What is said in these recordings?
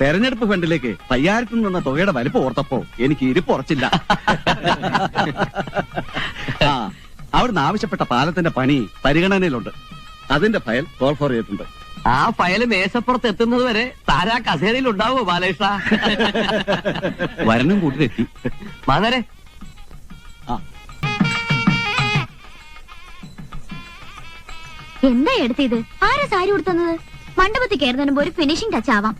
തെരഞ്ഞെടുപ്പ് ഫണ്ടിലേക്ക് തയ്യാറത്തിൽ നിന്ന തുകയുടെ വലിപ്പം ഓർത്തപ്പോ എനിക്ക് ഇരിപ്പ് ഉറച്ചില്ല. ആ അവിടുന്ന് ആവശ്യപ്പെട്ട പാലത്തിന്റെ പണി പരിഗണനയിലുണ്ട്. അതിന്റെ ഫയൽ കോൾ ഫോർ ചെയ്തിട്ടുണ്ട് ആ ഫയൽ മേശപ്പുറത്ത് എത്തുന്നത് വരെ താരാ കസേരയിൽ ഉണ്ടാവോ ബാലകൃഷ്ണ? വരനും കൂട്ടിലെത്തി മാതരെ. എന്താ എടുത്തത്? ആരാ സാരി കൊടുത്തത് മണ്ഡപത്തിൽ കയറുന്നതിന് മുമ്പ് ഒരു ഫിനിഷിംഗ് ടച്ച് ആവാം.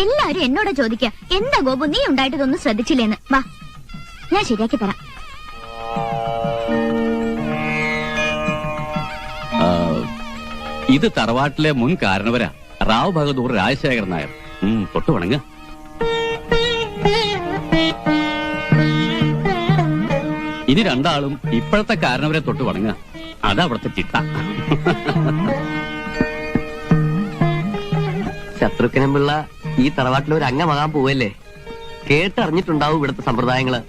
എല്ലാരും എന്നോട് ചോദിക്ക എന്താ ഗോപു നീ ഉണ്ടായിട്ട് ഇതൊന്നും ശ്രദ്ധിച്ചില്ലേന്ന്? വാ ഞാൻ ശരിയാക്കി തരാം. ആ, ഇത് തറവാട്ടിലെ മുൻ കാരണവരാ റാവ് ബഹദൂർ രാജശേഖരൻ നായർ. തൊട്ടു തൊട്ട് വണങ്ങ. ഇനി രണ്ടാളും ഇപ്പോഴത്തെ കാരണവരെ തൊട്ട് വണങ്ങ. അതാ അവിടുത്തെ ചിട്ട. ശത്രുഘ്നം പിള്ള ഈ തറവാട്ടിൽ ഒരു അംഗമാകാൻ പോവല്ലേ? കേട്ടറിഞ്ഞിട്ടുണ്ടാവും ഇവിടുത്തെ സമ്പ്രദായങ്ങൾ.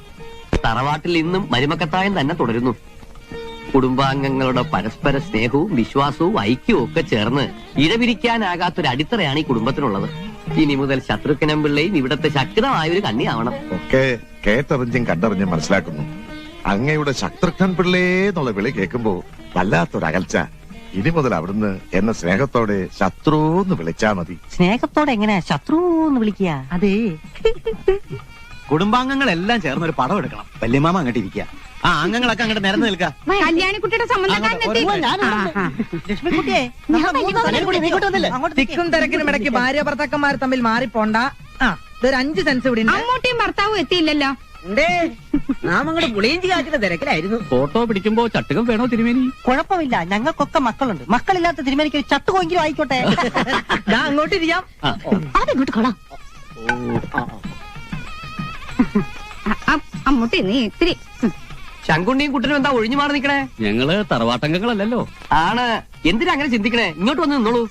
തറവാട്ടിൽ ഇന്നും മരുമക്കത്തായം തന്നെ തുടരുന്നു. കുടുംബാംഗങ്ങളുടെ പരസ്പര സ്നേഹവും വിശ്വാസവും ഐക്യവും ഒക്കെ ചേർന്ന് ഇഴപിരിക്കാനാകാത്തൊരു അടിത്തറയാണ് ഈ കുടുംബത്തിനുള്ളത്. ഇനി മുതൽ ശത്രുഘ്നം പിള്ളയും ഇവിടത്തെ ശക്തമായ ഒരു കണ്ണിയാവണം. ഒക്കെ കേട്ടറിഞ്ഞും കണ്ടറിഞ്ഞും മനസ്സിലാക്കുന്നു. അങ്ങയുടെ ശത്രുഘ്നൻ പിള്ളേ എന്നുള്ള വിളി കേൾക്കുമ്പോ വല്ലാത്തൊരകൽച്ച. ഇനി മുതൽ അവിടുന്ന് എന്നെ സ്നേഹത്തോടെ ശത്രു എന്ന് വിളിച്ചാ മതി. സ്നേഹത്തോടെ എങ്ങനെ ശത്രു എന്ന് വിളിക്കുക? അതേ. കുടുംബാംഗങ്ങളെല്ലാം ചേർന്ന് ഒരു പടം എടുക്കണം. വല്യമാമ അങ്ങോട്ട് ഇരിക്കുക. ആ അംഗങ്ങളൊക്കെ അങ്ങോട്ട് നിരന്ന് നിൽക്കുക. കല്യാണിക്കുട്ടിയുടെ തിക്കും തിരക്കിനും ഇടയ്ക്ക് ഭാര്യ ഭർത്താക്കന്മാർ തമ്മിൽ മാറിപ്പോണ്ട. ആ ഇതൊരു അഞ്ച് സെൻസ് ഇവിടെ അമ്മൂട്ടിയും ഭർത്താവും എത്തിയില്ലല്ലോ. നാം അങ്ങോട്ട് പുളിയിഞ്ചി കാച്ചിന്റെ തിരക്കിലായിരുന്നു. ഫോട്ടോ പിടിക്കുമ്പോ ചട്ടുകം വേണോ തിരുമേനി? കുഴപ്പമില്ല. ഞങ്ങൾക്കൊക്കെ മക്കളുണ്ട്. മക്കളില്ലാത്ത തിരുമേനിക്ക് ഒരു ചട്ടുകൊങ്കിലും ആയിക്കോട്ടെ. ഞാൻ അങ്ങോട്ട് ഇരിക്കാം. അതിങ്ങോട്ട് കൊള്ളാം. അമ്മൂട്ടി നീ ഇത്തിരി. ശങ്കുണ്ണിയും കുട്ടനും എന്താ ഒഴിഞ്ഞു മാറി നിക്കണേ ഞങ്ങൾ തറവാട്ടംഗങ്ങളല്ലല്ലോ. ആണ്. എന്തിനാ അങ്ങനെ ചിന്തിക്കണേ? ഇങ്ങോട്ട് വന്ന് നിന്നോളൂ.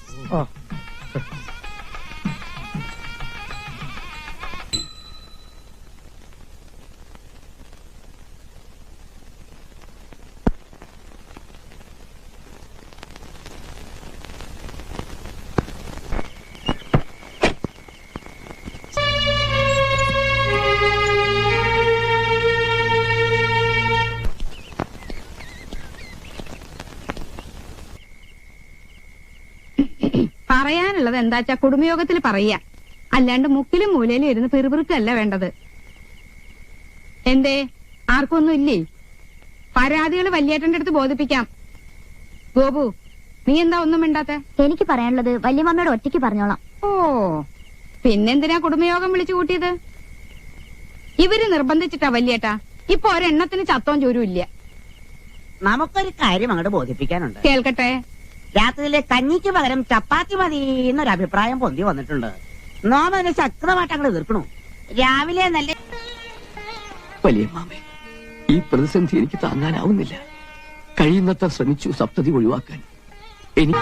പറയാനുള്ളത് എന്താച്ചാ കുടുംബയോഗത്തിൽ പറയാ. അല്ലാണ്ട് മുക്കിലും മൂലയിലും ഇരുന്ന് പിറുപിറുക്കല്ല വേണ്ടത്. എന്തേ? ആർക്കൊന്നും ഇല്ലേ? പരാതികൾ വല്യേട്ടന്റെ അടുത്ത് ബോധിപ്പിക്കാം. ഗോപു നീ എന്താ ഒന്നും മിണ്ടാത്ത? എനിക്ക് പറയാനുള്ളത് വല്യമ്മയോട് ഒറ്റയ്ക്ക് പറഞ്ഞോളാം. ഓ പിന്നെന്തിനാ കുടുംബയോഗം വിളിച്ചു കൂട്ടിയത്? ഇവർ നിർബന്ധിച്ചിട്ടാ വല്യേട്ടാ. ഇപ്പൊ ഒരെണ്ണത്തിന് ചത്തോം ചോരും ഇല്ല. നമുക്കൊരു കാര്യം അങ്ങോട്ട് ബോധിപ്പിക്കാനുണ്ട്. കേൾക്കട്ടെ? രാത്രിയിലെ കഞ്ഞിക്ക് പകരം ചപ്പാത്തി മതി എന്നൊരു അഭിപ്രായം പൊന്തി വന്നിട്ടുണ്ട്. നോമ അതിനെ ശക്തമായിട്ട് അങ്ങോട്ട് എതിർക്കണു. രാവിലെ നല്ല വലിയ മാമേ ഈ പ്രതിസന്ധി എനിക്ക് താങ്ങാനാവുന്നില്ല. കഴിയുന്നത്ര ശ്രമിച്ചു സപ്തതി ഒഴിവാക്കാൻ. എനിക്ക്